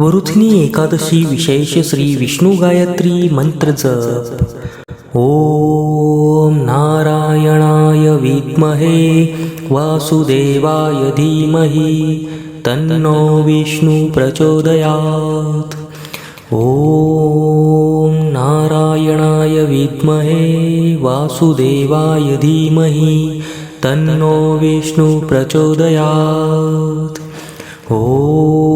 वरुथिनी एकादशी विशेष श्री विष्णू गायत्री मंत्र जप। ओम नारायणाय विद्महे वासुदेवाय धीमहि तन्नो विष्णु प्रचोदयात्। ओम नारायणाय विद्महे वासुदेवाय धीमहि तन्नो विष्णु प्रचोदयात्। ॐ